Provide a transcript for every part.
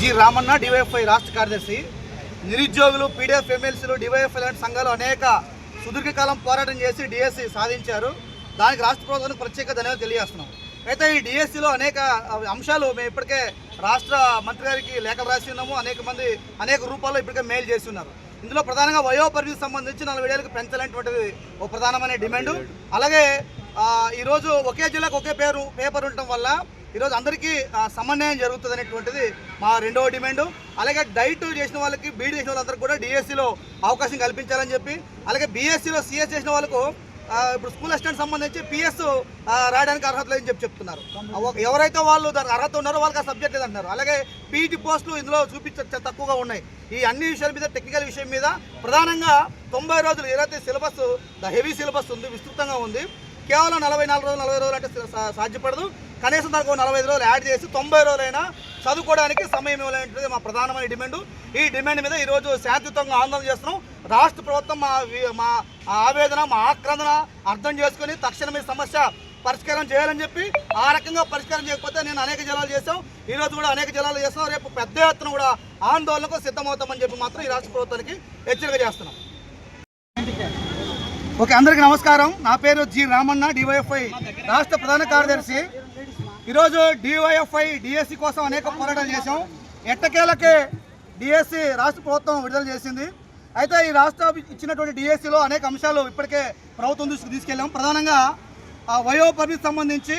G Ramanna DYFI రాష్ట్ర కార్యదర్శి. నిరుద్యోగులు పీడిఎఫ్ ఎమ్మెల్సీలు డివైఎఫ్ఐ లాంటి సంఘాలు అనేక సుదీర్ఘకాలం పోరాటం చేసి డిఎస్సి సాధించారు. దానికి రాష్ట్ర ప్రభుత్వానికి ప్రత్యేక ధన్యవాదాలు తెలియజేస్తున్నాం. అయితే ఈ డిఎస్సిలో అనేక అంశాలు మేము ఇప్పటికే రాష్ట్ర మంత్రి గారికి లేఖలు రాసి ఉన్నాము. అనేక మంది అనేక రూపాల్లో ఇప్పటికే మెయిల్ చేసి ఉన్నారు. ఇందులో ప్రధానంగా వయో పరిమితి సంబంధించి నలభై ఏళ్ళకి పెంచాలనేటువంటిది ఒక ప్రధానమైన డిమాండ్. అలాగే ఈరోజు ఒకే జిల్లాకు ఒకే పేరు పేపర్ ఉండటం వల్ల ఈరోజు అందరికీ సమన్వయం జరుగుతుంది అనేటువంటిది మా రెండవ డిమాండ్. అలాగే డైట్ చేసిన వాళ్ళకి బీడీ చేసిన వాళ్ళందరికీ కూడా డిఎస్సిలో అవకాశం కల్పించాలని చెప్పి అలాగే బీఎస్సీలో సిఎస్ చేసిన వాళ్ళకు ఇప్పుడు స్కూల్ అసిస్టెంట్ సంబంధించి పిఎస్ రాయడానికి అర్హత లేదని చెప్పి చెప్తున్నారు. ఎవరైతే వాళ్ళు దానికి అర్హత ఉన్నారో వాళ్ళకి ఆ సబ్జెక్ట్ లేదంటున్నారు. అలాగే పీఈటీ పోస్టులు ఇందులో చూపించ తక్కువగా ఉన్నాయి. ఈ అన్ని విషయాల మీద టెక్నికల్ విషయం మీద ప్రధానంగా తొంభై రోజులు ఏదైతే సిలబస్ ద హెవీ సిలబస్ ఉంది విస్తృతంగా ఉంది కేవలం నలభై నాలుగు రోజులు నలభై రోజులు అంటే సాధ్యపడదు. కనీసం దానికి నలభై ఐదు రోజులు యాడ్ చేసి తొంభై రోజులైనా చదువుకోవడానికి సమయం ఇవ్వాలనేది మా ప్రధానమైన డిమాండ్. ఈ డిమాండ్ మీద ఈరోజు శాంతియుతంగా ఆందోళన చేస్తున్నాం. రాష్ట్ర ప్రభుత్వం మా మా ఆవేదన మా ఆక్రందన అర్థం చేసుకుని తక్షణం ఈ సమస్య పరిష్కారం చేయాలని చెప్పి ఆ రకంగా పరిష్కారం చేయకపోతే నేను అనేక జిల్లాలు చేసాం ఈరోజు కూడా అనేక జిల్లాలు చేస్తాం రేపు పెద్ద ఎత్తున కూడా ఆందోళనకు సిద్ధమవుతామని చెప్పి మాత్రం ఈ రాష్ట్ర ప్రభుత్వానికి హెచ్చరిక చేస్తున్నాం. ఓకే అందరికీ నమస్కారం. నా పేరు జి రామన్న డివైఎఫ్ఐ రాష్ట్ర ప్రధాన కార్యదర్శి. ఈరోజు డివైఎఫ్ఐ డిఎస్సి కోసం అనేక పోరాటాలు చేశాం. ఎట్టకేలకే డిఎస్సి రాష్ట్ర ప్రభుత్వం విడుదల చేసింది. అయితే ఈ రాష్ట్ర ఇచ్చినటువంటి డిఎస్సిలో అనేక అంశాలు ఇప్పటికే ప్రభుత్వం దృష్టికి తీసుకెళ్ళాం. ప్రధానంగా ఆ వయో పరిమితి సంబంధించి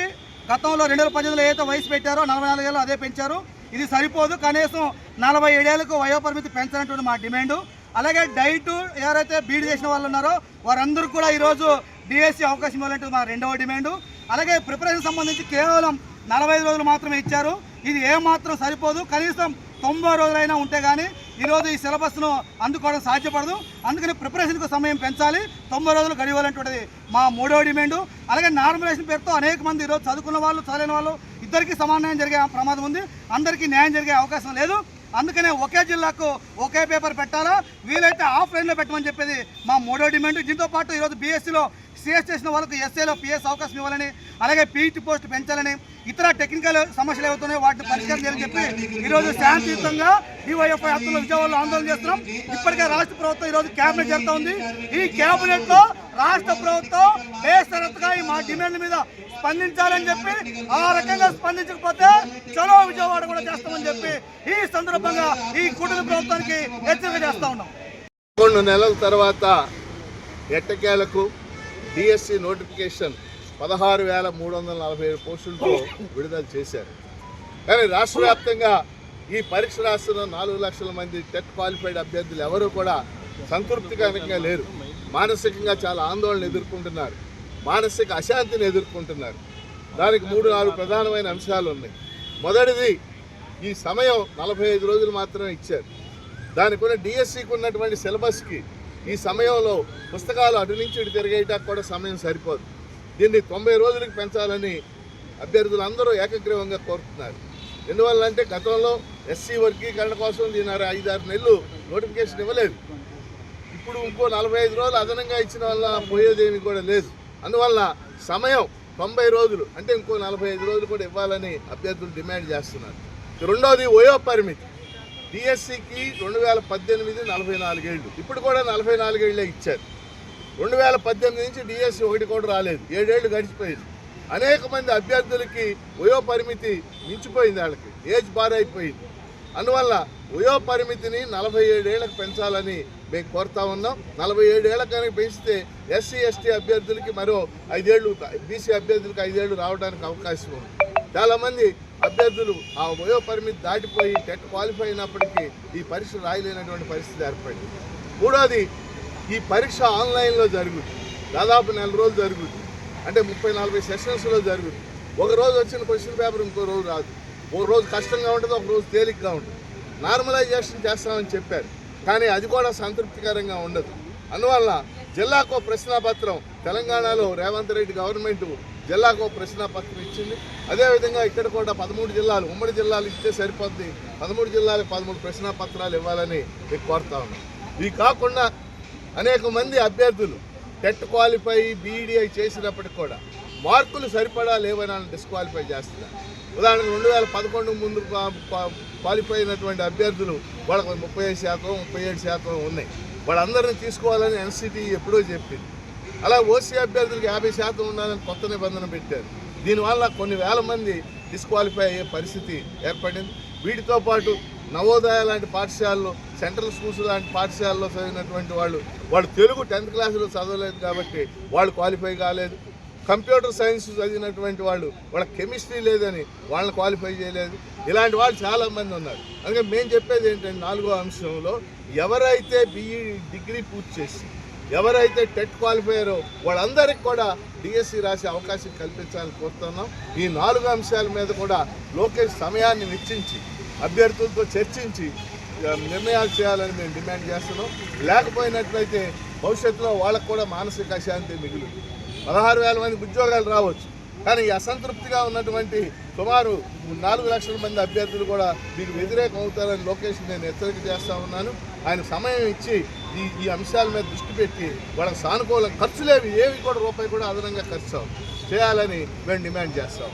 గతంలో రెండు వేల పద్దెనిమిదిలో ఏదైతే వయసు పెట్టారో నలభై నాలుగేళ్ళు అదే పెంచారు. ఇది సరిపోదు. కనీసం నలభై ఏడేళ్ళకు వయో పరిమితి పెంచాలంటే మా డిమాండు. అలాగే డైట్ ఎవరైతే బీడ్ చేసిన వాళ్ళు ఉన్నారో వారందరూ కూడా ఈరోజు డిఎస్సి అవకాశం ఇవ్వాలంటే మా రెండవ డిమాండు. అలాగే ప్రిపరేషన్ సంబంధించి కేవలం నలభై ఐదు రోజులు మాత్రమే ఇచ్చారు. ఇది ఏమాత్రం సరిపోదు. కనీసం తొంభై రోజులైనా ఉంటే కానీ ఈరోజు ఈ సిలబస్ను అందుకోవడం సాధ్యపడదు. అందుకని ప్రిపరేషన్కు సమయం పెంచాలి. తొంభై రోజులు గడివాలంటువంటిది మా మూడో డిమాండు. అలాగే నార్మలైజేషన్ పేరుతో అనేక మంది ఈరోజు చదువుకున్న వాళ్ళు చదివిన వాళ్ళు ఇద్దరికీ సమాన్యాయం జరిగే ప్రమాదం ఉంది. అందరికీ న్యాయం జరిగే అవకాశం లేదు. అందుకనే ఒకే జిల్లాకు ఒకే పేపర్ పెట్టాలా? వీలైతే ఆఫ్లైన్లో పెట్టమని చెప్పేది మా మూడో డిమాండ్. దీంతో పాటు ఈరోజు బీఎస్సీలో సిఎస్ చేసిన వాళ్ళకు ఎస్ఏలో పిఎస్ అవకాశం ఇవ్వాలని అలాగే పీఈటీ పోస్ట్ పెంచాలని ఇతర టెక్నికల్ సమస్యలు ఏవైతున్నాయో వాటిని పరిష్కారం చేయాలని చెప్పి ఈరోజు శాంతియుతంగా డివైఎఫ్ఐ హక్కుల విజయవాడలో ఆందోళన చేస్తున్నాం. ఇప్పటికే రాష్ట్ర ప్రభుత్వం ఈరోజు కేబినెట్ జరుగుతూ ఉంది. ఈ కేబినెట్లో రాష్ట్ర ప్రభుత్వం బేసరత్తుగా ఈ మా డిమాండ్ మీద స్పందించాలని చెప్పి ఆ రకంగా స్పందించకపోతే చలో విజయవాడ కూడా చేస్తామని చెప్పి ఈ సందర్భంగా ఈ కూటమి ప్రభుత్వానికి హెచ్చరిక చేస్తా ఉన్నాం. పదకొండు నెలల తర్వాత ఎట్టకేలకు డిఎస్సి నోటిఫికేషన్ పదహారు వేల మూడు వందల నలభై ఏడు పోస్టులతో విడుదల చేశారు. కానీ రాష్ట్ర వ్యాప్తంగా ఈ పరీక్ష రాస్తున్న నాలుగు లక్షల మంది టెట్ క్వాలిఫైడ్ అభ్యర్థులు ఎవరూ కూడా సంతృప్తికరంగా లేరు. మానసికంగా చాలా ఆందోళన ఎదుర్కొంటున్నారు. మానసిక అశాంతిని ఎదుర్కొంటున్నారు. దానికి మూడు నాలుగు ప్రధానమైన అంశాలు ఉన్నాయి. మొదటిది ఈ సమయం నలభై ఐదు రోజులు మాత్రమే ఇచ్చారు. దానికి ఉన్న డిఎస్సికి ఉన్నటువంటి సిలబస్కి ఈ సమయంలో పుస్తకాలు అటు నుంచి ఇటు తిరిగేయటానికి కూడా సమయం సరిపోదు. దీన్ని తొంభై రోజులకు పెంచాలని అభ్యర్థులు అందరూ ఏకగ్రీవంగా కోరుతున్నారు. ఎందువల్ల అంటే గతంలో ఎస్సీ వర్గీకరణ కోసం దీని ఐదారు నెలలు నోటిఫికేషన్ ఇవ్వలేదు. ఇప్పుడు ఇంకో నలభై ఐదు రోజులు అదనంగా ఇచ్చిన వల్ల పోయేదేమి కూడా లేదు. అందువల్ల సమయం తొంభై రోజులు అంటే ఇంకో నలభై ఐదు రోజులు కూడా ఇవ్వాలని అభ్యర్థులు డిమాండ్ చేస్తున్నారు. రెండోది వయో పరిమితి డిఎస్సికి రెండు వేల పద్దెనిమిది నలభై నాలుగేళ్ళు. ఇప్పుడు కూడా నలభై నాలుగేళ్ళే ఇచ్చారు. రెండు వేల పద్దెనిమిది నుంచి డిఎస్సి ఒకటి కూడా రాలేదు. ఏడేళ్ళు గడిచిపోయింది. అనేక మంది అభ్యర్థులకి వయో పరిమితి మించిపోయింది వాళ్ళకి. ఏజ్ బార్ అయిపోయింది. అందువల్ల వయో పరిమితిని నలభై ఏడేళ్ళకు పెంచాలని మేము కోరుతా ఉన్నాం. నలభై ఏడేళ్ళ కనుక పెంచితే ఎస్సీ ఎస్టీ అభ్యర్థులకి మరో ఐదేళ్ళు బీసీ అభ్యర్థులకి ఐదేళ్ళు రావడానికి అవకాశం ఉంది. చాలామంది అభ్యర్థులు ఆ వయో పరిమితి దాటిపోయి టెట్ క్వాలిఫై అయినప్పటికీ ఈ పరీక్ష రాయలేనటువంటి పరిస్థితి ఏర్పడింది. మూడోది ఈ పరీక్ష ఆన్లైన్లో జరుగుతుంది దాదాపు నెల రోజులు జరుగుతుంది అంటే ముప్పై నలభై సెషన్స్లో జరుగుతుంది ఒక రోజు వచ్చిన క్వశ్చన్ పేపర్ ఇంకో రోజు రాదు. ఒక రోజు కష్టంగా ఉంటుంది ఒక రోజు తేలిగ్గా ఉంటుంది. నార్మలైజేషన్ చేస్తామని చెప్పారు. కానీ అది కూడా సంతృప్తికరంగా ఉండదు. అందువల్ల జిల్లాకు ప్రశ్నాపత్రం తెలంగాణలో రేవంత్ రెడ్డి గవర్నమెంట్ జిల్లాకు ప్రశ్న పత్రం ఇచ్చింది. అదేవిధంగా ఇక్కడ కూడా పదమూడు జిల్లాలు ఉమ్మడి జిల్లాలు ఇస్తే సరిపోద్ది. పదమూడు జిల్లాలకు పదమూడు ప్రశ్నాపత్రాలు ఇవ్వాలని మీకు కోరుతా ఉన్నాం. ఇవి కాకుండా అనేక మంది అభ్యర్థులు టెట్ క్వాలిఫై బీఈడిఐ చేసినప్పటికి కూడా మార్కులు సరిపడా లేవని డిస్క్వాలిఫై చేస్తున్నారు. ఉదాహరణకు రెండు వేల పదకొండు ముందు క్వాలిఫై అయినటువంటి అభ్యర్థులు వాళ్ళకు ముప్పై ఐదు శాతం ముప్పై ఏడు శాతం ఉన్నాయి. వాళ్ళందరినీ తీసుకోవాలని ఎన్సిటి ఎప్పుడో చెప్పింది. అలా ఓసీ అభ్యర్థులకు యాభై శాతం ఉండాలని కొత్త నిబంధన పెట్టారు. దీనివల్ల కొన్ని వేల మంది డిస్క్వాలిఫై అయ్యే పరిస్థితి ఏర్పడింది. వీటితో పాటు నవోదయ లాంటి పాఠశాలలో సెంట్రల్ స్కూల్స్ లాంటి పాఠశాలలో చదివినటువంటి వాళ్ళు వాళ్ళు తెలుగు టెన్త్ క్లాసులో చదవలేదు కాబట్టి వాళ్ళు క్వాలిఫై కాలేదు. కంప్యూటర్ సైన్స్ చదివినటువంటి వాళ్ళు వాళ్ళ కెమిస్ట్రీ లేదని వాళ్ళని క్వాలిఫై చేయలేదు. ఇలాంటి వాళ్ళు చాలామంది ఉన్నారు. అందుకే మేము చెప్పేది ఏంటంటే నాలుగో అంశంలో ఎవరైతే బీఈ డిగ్రీ పూర్తి చేసి ఎవరైతే టెట్ క్వాలిఫైయరో వాళ్ళందరికీ కూడా డిఎస్సి రాసే అవకాశం కల్పించాలని కోరుతున్నాం. ఈ నాలుగు అంశాల మీద కూడా లోకేష్ సమయాన్ని వెచ్చించి అభ్యర్థులతో చర్చించి నిర్ణయాలు చేయాలని మేము డిమాండ్ చేస్తున్నాం. లేకపోయినట్లయితే భవిష్యత్తులో వాళ్ళకు కూడా మానసిక అశాంతి మిగులు పదహారు వేల మందికి ఉద్యోగాలు రావచ్చు. కానీ అసంతృప్తిగా ఉన్నటువంటి సుమారు నాలుగు లక్షల మంది అభ్యర్థులు కూడా మీకు వ్యతిరేకం అవుతారని లోకేష్ నేను హెచ్చరిక చేస్తా ఉన్నాను. ఆయన సమయం ఇచ్చి ఈ ఈ అంశాల మీద దృష్టి పెట్టి వాళ్ళకి సానుకూల ఖర్చులేవి ఏవి కూడా రూపాయి కూడా అదనంగా ఖర్చు చేయాలని మేము డిమాండ్ చేస్తాం.